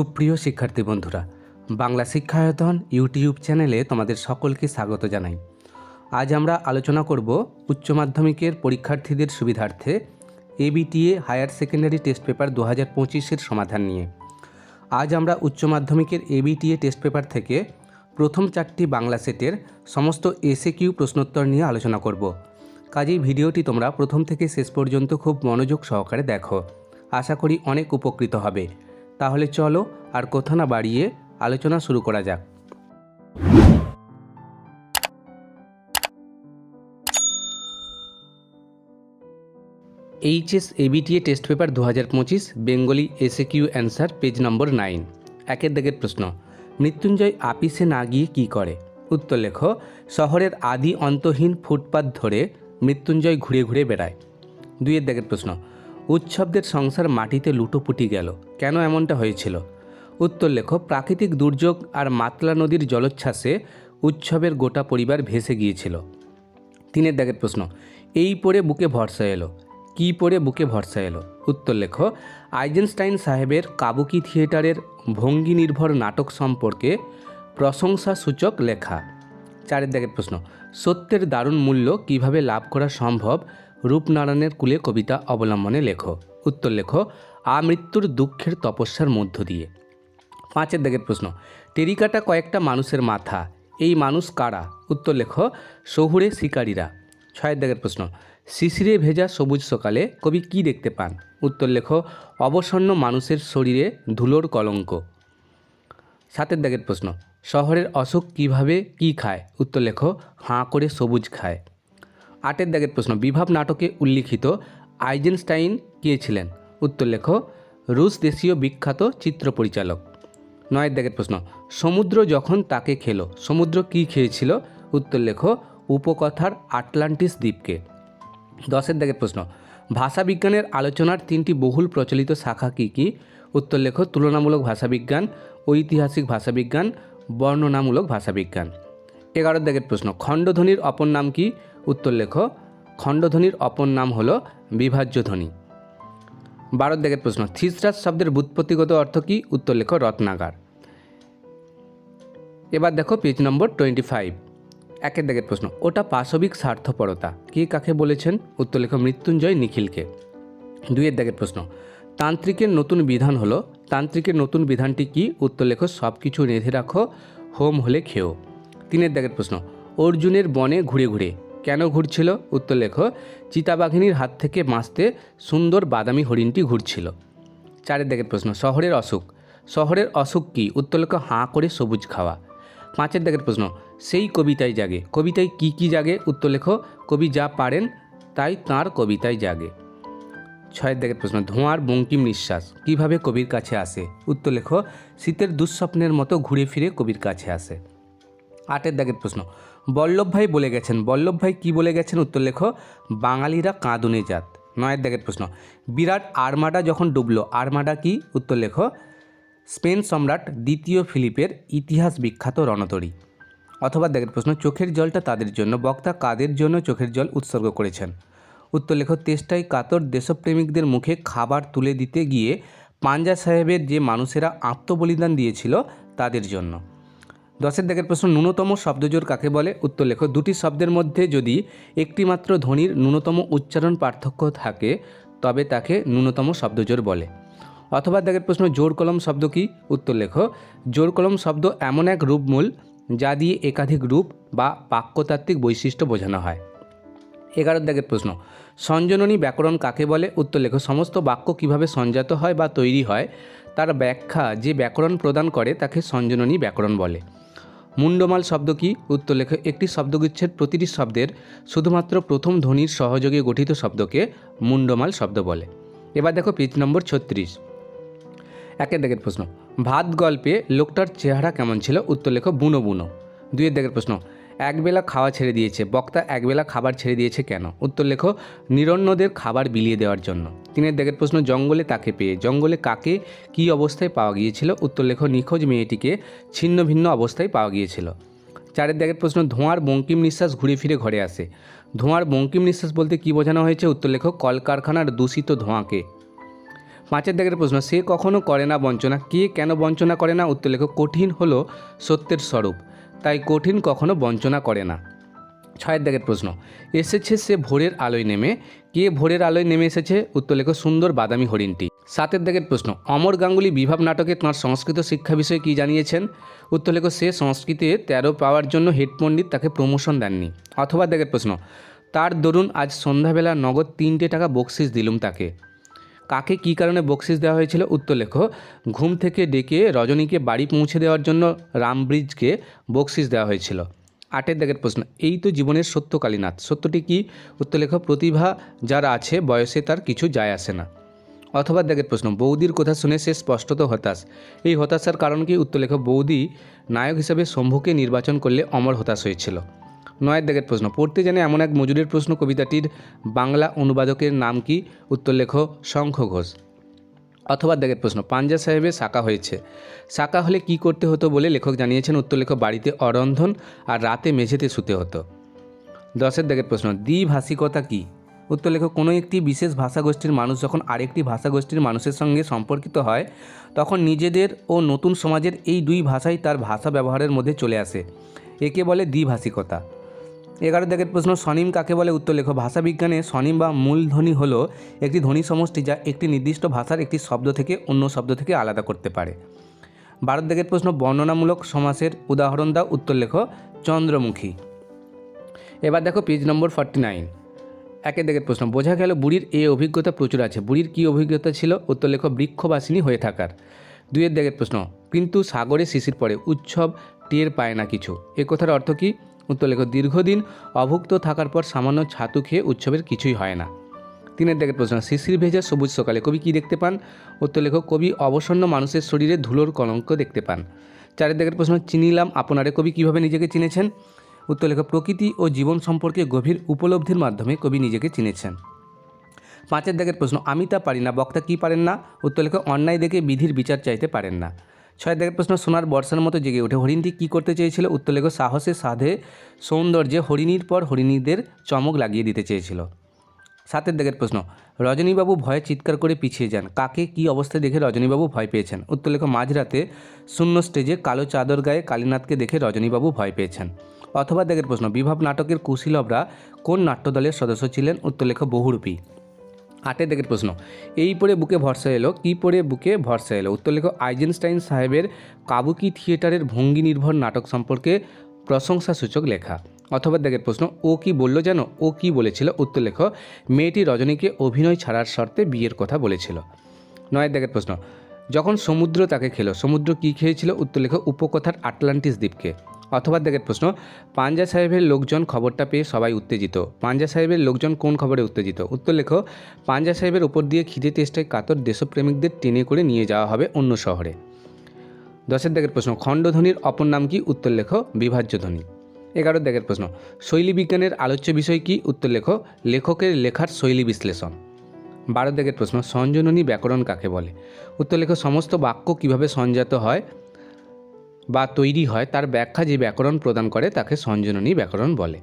সুপ্রিয় শিক্ষার্থী বন্ধুরা, বাংলা শিক্ষায়তন ইউটিউব চ্যানেলে তোমাদের সকলকে স্বাগত জানাই। আজ আমরা আলোচনা করব উচ্চ মাধ্যমিকের পরীক্ষার্থীদের সুবিধার্থে ABTA higher secondary test paper দু হাজার পঁচিশের সমাধান নিয়ে। আজ আমরা উচ্চ মাধ্যমিকের এবিটিএ টেস্ট পেপার থেকে প্রথম চারটি বাংলা সেটের সমস্ত এসে কিউ প্রশ্নোত্তর নিয়ে আলোচনা করব। কাজেই ভিডিওটি তোমরা প্রথম থেকে শেষ পর্যন্ত খুব মনোযোগ সহকারে দেখো। আশা করি অনেক উপকৃত হবে। তাহলে চলো আর কথা না বাড়িয়ে আলোচনা শুরু করা যাক। এইচএস এবিটিএ টেস্ট পেপার দু হাজার পঁচিশ, বেঙ্গলি এসে Q answer, page number nine. একের দাগের প্রশ্ন, মৃত্যুঞ্জয় আপিসে না গিয়ে কী করে? উত্তর লেখো, শহরের আদি অন্তহীন ফুটপাত ধরে মৃত্যুঞ্জয় ঘুরে ঘুরে বেড়ায়। দুইয়ের দাগের প্রশ্ন, উৎসবদের সংসার মাটিতে লুটোপুটি গেল। কেন এমনটা হয়েছিল? উত্তর লেখ, প্রাকৃতিক দুর্যোগ আর মাতলা নদীর জলোচ্ছ্বাসে উৎসবের গোটা পরিবার ভেসে গিয়েছিল। তিনের দাগের প্রশ্ন, এই পড়ে বুকে ভরসা এলো? কি পড়ে বুকে ভরসা এলো? উত্তর লেখ, আইজেনস্টাইন সাহেবের কাবুকি থিয়েটারের ভঙ্গি নির্ভর নাটক সম্পর্কে প্রশংসাসূচক লেখা। চারের দাগের প্রশ্ন, সত্যের দারুণ মূল্য কীভাবে লাভ করা সম্ভব? রূপনারায়ণের কুলে কবিতা অবলম্বনে লেখো। উত্তর লেখো আমৃত্যুর দুঃখের তপস্যার মধ্য দিয়ে। পাঁচের দাগের প্রশ্ন, টেরিকাটা কয়েকটা মানুষের মাথা, এই মানুষ কারা? উত্তর লেখ, শহুরে শিকারীরা। ছয়ের দাগের প্রশ্ন, শিশিরে ভেজা সবুজ সকালে কবি কি দেখতে পান? উত্তর লেখ, অবসন্ন মানুষের শরীরে ধুলোর কলঙ্ক। সাতের দাগের প্রশ্ন, শহরের অশোক কীভাবে কি খায়? উত্তর লেখ, হাঁ করে সবুজ খায়। আটের দাগের প্রশ্ন, বিভাব নাটকে উল্লিখিত আইজেনস্টাইন কে ছিলেন? উত্তর লেখো, রুশ দেশীয় বিখ্যাত চিত্র পরিচালক। নয়ের দাগের প্রশ্ন, সমুদ্র যখন তাকে খেলো, সমুদ্র কি খেয়েছিল? উত্তর লেখো, উপকথার আটলান্টিস দ্বীপকে। দশের দাগের প্রশ্ন, ভাষাবিজ্ঞানের আলোচনার তিনটি বহুল প্রচলিত শাখা কী কী? উত্তর লেখো, তুলনামূলক ভাষাবিজ্ঞান, ঐতিহাসিক ভাষাবিজ্ঞান, বর্ণনামূলক ভাষাবিজ্ঞান। এগারোর দাগের প্রশ্ন, খণ্ডধ্বনির অপর নাম কি? উত্তর লেখো, খণ্ডধ্বনির অপর নাম হলো বিভাজ্য ধ্বনি বারোর দাগের প্রশ্ন। থিসরাস শব্দের বুৎপত্তিগত অর্থ কী? উত্তর লেখো, রত্নাগার। এবার দেখো পেজ নম্বর টোয়েন্টি ফাইভ একের দাগের প্রশ্ন, ওটা পাশবিক স্বার্থপরতা। কে কাকে বলেছেন? উত্তর লেখো, মৃত্যুঞ্জয় নিখিলকে। দুইয়ের দাগের প্রশ্ন, তান্ত্রিকের নতুন বিধান হলো, তান্ত্রিকের নতুন বিধানটি কি? উত্তর লেখো সব কিছু রেঁধে রাখো, হোম হলে খেও। তিনের দাগের প্রশ্ন, অর্জুনের বনে ঘুরে ঘুরে। কেন ঘুরছিল? উত্তর লেখো, চিতাবাঘিনীর হাত থেকে বাঁচতে সুন্দর বাদামি হরিণটি ঘুরছিল। চারের দাগের প্রশ্ন, শহরের অসুখ? শহরের অসুখ কি? উত্তর লেখো, হাঁ করে সবুজ খাওয়া। পাঁচের দাগের প্রশ্ন, সেই কবিতায় জাগে। কবিতায় কি কি জাগে? উত্তর লেখো, কবি যা পারেন তাই তাঁর কবিতায় জাগে। ছয়ের দাগের প্রশ্ন, ধোঁয়ার বঙ্কিম নিঃশ্বাস কীভাবে কবির কাছে আসে? উত্তর লেখো, শীতের দুঃস্বপ্নের মতো ঘুরে ফিরে কবির কাছে আসে। আটের দাগের প্রশ্ন বল্লভ ভাই বলে গেছেন। বল্লভ ভাই কী বলে গেছেন? উত্তর লেখো। বাঙালিরা কাঁদুনে জাত। নয়ের দেখের প্রশ্ন। বিরাট আর্মাডা যখন ডুবলো, আর্মাডা কি? উত্তর লেখো। স্পেন সম্রাট দ্বিতীয় ফিলিপের ইতিহাস বিখ্যাত রণতরী। অথবা দেখের প্রশ্ন, চোখের জলটা তাদের জন্য, বক্তা কাদের জন্য চোখের জল উৎসর্গ করেছেন? উত্তর লেখ, তেষ্টাই কাতর দেশপ্রেমিকদের মুখে খাবার তুলে দিতে গিয়ে পাঞ্জা সাহেবের যে মানুষেরা আত্মবলিদান দিয়েছিল তাদের জন্য। দশের দাগের প্রশ্ন, ন্যূনতম শব্দজোর কাকে বলে? উত্তর লেখ, দুটি শব্দের মধ্যে যদি একটিমাত্র ধ্বনির ন্যূনতম উচ্চারণ পার্থক্য থাকে, তবে তাকে ন্যূনতম শব্দজোর বলে। অথবা দাগের প্রশ্ন, জোর কলম শব্দ কি? উত্তর লেখো, জোর কলম শব্দ এমন এক রূপমূল যা দিয়ে একাধিক রূপ বা বাক্যতাত্ত্বিক বৈশিষ্ট্য বোঝানো হয়। এগারো দাগের প্রশ্ন, সঞ্জননী ব্যাকরণ কাকে বলে? উত্তর লেখো, সমস্ত বাক্য কীভাবে সঞ্জাত হয় বা তৈরি হয়, তার ব্যাখ্যা যে ব্যাকরণ প্রদান করে তাকে সঞ্জননী ব্যাকরণ বলে। মুন্ডমাল শব্দ কি? উত্তর লেখো। একটি শব্দগুচ্ছের প্রতিটি শব্দের শুধুমাত্র প্রথম ধ্বনির সহযোগে গঠিত শব্দকে মুন্ডমাল শব্দ বলে। এবার দেখো পেজ নম্বর ছত্রিশ। একের দেখের প্রশ্ন ভাত গল্পে লোকটার চেহারা কেমন ছিল? উত্তর লেখো, বুনো বুনো। দুইয়ের দেখের প্রশ্ন একবেলা খাওয়া ছেড়ে দিয়েছে। বক্তা একবেলা খাবার ছেড়ে দিয়েছে কেন? উত্তর লেখো, নিরন্নদের খাবার বিলিয়ে দেওয়ার জন্য। তিনের দেখের প্রশ্ন, জঙ্গলে তাকে পেয়ে, জঙ্গলে কাকে কী অবস্থায় পাওয়া গিয়েছিল? উত্তর লেখো, নিখোঁজ মেয়েটিকে ছিন্ন ভিন্ন অবস্থায় পাওয়া গিয়েছিল। চারের দাগের প্রশ্ন, ধোঁয়ার বঙ্কিম নিঃশ্বাস ঘুরে ফিরে ঘরে আসে। ধোঁয়ার বঙ্কিম নিঃশ্বাস বলতে কী বোঝানো হয়েছে? উত্তর লেখো, কলকারখানার দূষিত ধোঁয়াকে। পাঁচের দাগের প্রশ্ন, সে কখনো করে না বঞ্চনা? কে কেন বঞ্চনা করে না? উত্তর লেখো, কঠিন হলো সত্যের স্বরূপ। তাই কঠিন কখনো বঞ্চনা করে না। ছয়ের দাগের প্রশ্ন, এসেছে সে ভোরের আলোয় নেমে। কে ভোরের আলোয় নেমে এসেছে? উত্তর লেখো, সুন্দর বাদামি হরিণটি। সাতের দাগের প্রশ্ন, অমর গাঙ্গুলি বিভাব নাটকে তাঁর সংস্কৃত শিক্ষা বিষয়ে কী জানিয়েছেন? উত্তর লেখো, সে সংস্কৃতে তেরো পাওয়ার জন্য হেড পণ্ডিত, তাকে প্রমোশন দেননি। অথবা দাগের প্রশ্ন, তার দরুন আজ সন্ধ্যাবেলা নগদ তিনটে টাকা বকশিস দিলুম তাকে। কাকে কী কারণে বকশিস দেওয়া হয়েছিল? উত্তর লেখো। ঘুম থেকে ডেকে রজনীকে বাড়ি পৌঁছে দেওয়ার জন্য রামব্রিজকে বকশিস দেওয়া হয়েছিল। আটের দাগের প্রশ্ন, এই তো জীবনের সত্যকালীনাথ সত্যটি কি? উত্তর লেখো, প্রতিভা যার আছে বয়সে তার কিছু যায় আসে না। অথবা দাগের প্রশ্ন, বৌদির কথা শুনে সে স্পষ্টত হতাশ। এই হতাশার কারণ কি? উত্তর লেখো, বৌদি নায়ক হিসেবে শম্ভুকে নির্বাচন করলে অমর হতাশ হয়েছিল। নয়ের দাগের প্রশ্ন। পড়তে জানে এমন এক মজুরের প্রশ্ন কবিতাটির বাংলা অনুবাদকের নাম কি? উত্তর লেখ শঙ্খ ঘোষ। অথবা দাগের প্রশ্ন পাঞ্জা সাহেবের শাখা হয়েছে। শাখা হলে কি করতে হতো বলে লেখক জানিয়েছেন, উত্তর লেখক বাড়িতে অরন্ধন আর রাতে মেঝেতে শুতে হতো। দশের দাগের প্রশ্ন, দ্বিভাষিকতা কী? উত্তর লেখক কোনো একটি বিশেষ ভাষাগোষ্ঠীর মানুষ যখন আরেকটি ভাষাগোষ্ঠীর মানুষের সঙ্গে সম্পর্কিত হয়, তখন নিজেদের ও নতুন সমাজের এই দুই ভাষাই তার ভাষা ব্যবহারের মধ্যে চলে আসে। একে বলে দ্বিভাষিকতা। এগারো দাগের প্রশ্ন, স্বনিম কাকে বলে? উত্তর লেখো। ভাষাবিজ্ঞানে স্বনিম বা মূলধ্বনি হলো একটি ধ্বনি সমষ্টি যা একটি নির্দিষ্ট ভাষার একটি শব্দ থেকে অন্য শব্দ থেকে আলাদা করতে পারে। ভারত দাগের প্রশ্ন, বর্ণনামূলক সমাসের উদাহরণ দাও। উত্তর লেখো, চন্দ্রমুখী। এবার দেখো পেজ নম্বর ফর্টি নাইন একের দিকের প্রশ্ন, বোঝা গেল বুড়ির এই অভিজ্ঞতা প্রচুর আছে। বুড়ির কী অভিজ্ঞতা ছিল? উত্তর লেখ, বৃক্ষবাসিনী হয়ে থাকার। দুইয়ের দিকের প্রশ্ন, কিন্তু সাগরে শিশির পড়ে, উৎসব টের পায় না কিছু। এ কথার অর্থ কী? উত্তর দীর্ঘদিন অভুক্ত থাকার পর সামান্য ছাতু খেয়ে উৎসবের কিছুই হয় না। তিনের দিকের প্রশ্ন, শিশির ভেজা সবুজ সকালে কবি কী দেখতে পান? উত্তর কবি অবসন্ন মানুষের শরীরে ধুলোর কলঙ্ক দেখতে পান। চারের দিকের প্রশ্ন চিনিলাম আপনারে কবি কীভাবে নিজেকে চিনেছেন? উত্তর প্রকৃতি ও জীবন সম্পর্কে গভীর উপলব্ধির মাধ্যমে কবি নিজেকে চিনেছেন। পাঁচের দাগের প্রশ্ন, আমি তা পারি না, বক্তা কী পারেন না? উত্তর অন্যায় দেখে বিধির বিচার চাইতে পারেন না। ছয় দাগের প্রশ্ন, সোনার বর্ষার মতো জেগে ওঠে। হরিণটি কী করতে চেয়েছিল? উত্তর লেখক সাহসে সাধে সৌন্দর্যে হরিণীর পর হরিণীদের চমক লাগিয়ে দিতে চেয়েছিল। সাতের দাগের প্রশ্ন, রজনীবাবু ভয়ে চিৎকার করে পিছিয়ে যান। কাকে কী অবস্থায় দেখে রজনীবাবু ভয় পেয়েছেন? উত্তর লেখ, মাঝরাতে শূন্য স্টেজে কালো চাদর গায়ে কালীনাথকে দেখে রজনীবাবু ভয় পেয়েছেন। অথবা দেখের প্রশ্ন, বিভাব নাটকের কুশীলভরা কোন নাট্যদলের সদস্য ছিলেন? উত্তর লেখ, বহুরূপী। আটের দিকের প্রশ্ন। এই পড়ে বুকে ভরসা এলো, কী পড়ে বুকে ভরসা এলো? উত্তর লেখ, আইজেনস্টাইন সাহেবের কাবুকি থিয়েটারের ভঙ্গি নির্ভর নাটক সম্পর্কে প্রশংসাসূচক লেখা। অথবা দেখের প্রশ্ন, ও কি বলল যেন? ও কি বলেছিল? উত্তর লেখ, মেয়েটি রজনীকে অভিনয় ছাড়ার শর্তে বিয়ের কথা বলেছিল। নয়ের দেখের প্রশ্ন, যখন সমুদ্র তাকে খেলো, সমুদ্র কী খেয়েছিল? উত্তর লেখ, উপকথার আটলান্টিস দ্বীপকে। অথবা দেখের প্রশ্ন পাঞ্জা সাহেবের লোকজন খবরটা পেয়ে সবাই উত্তেজিত। পাঞ্জা সাহেবের লোকজন কোন খবরে উত্তেজিত? উত্তর লেখো পাঞ্জা সাহেবের উপর দিয়ে খিদে তেষ্টায় কাতর দেশপ্রেমিকদের টেনে করে নিয়ে যাওয়া হবে অন্য শহরে। দশের দাগের প্রশ্ন, খণ্ডধ্বনির অপর নাম কি? উত্তর লেখো, বিভাজ্য ধ্বনি। এগারো দাগের প্রশ্ন, শৈলী বিজ্ঞানের আলোচ্য বিষয় কি? উত্তর লেখো, লেখকের লেখার শৈলী বিশ্লেষণ। বারো দাগের প্রশ্ন, সঞ্জননী ব্যাকরণ কাকে বলে? উত্তর লেখো, সমস্ত বাক্য কীভাবে সঞ্জাত হয়? বা তৈরি হয় তার ব্যাখ্যা যে ব্যাকরণ প্রদান করে তাকে সঞ্জননী ব্যাকরণ বলে।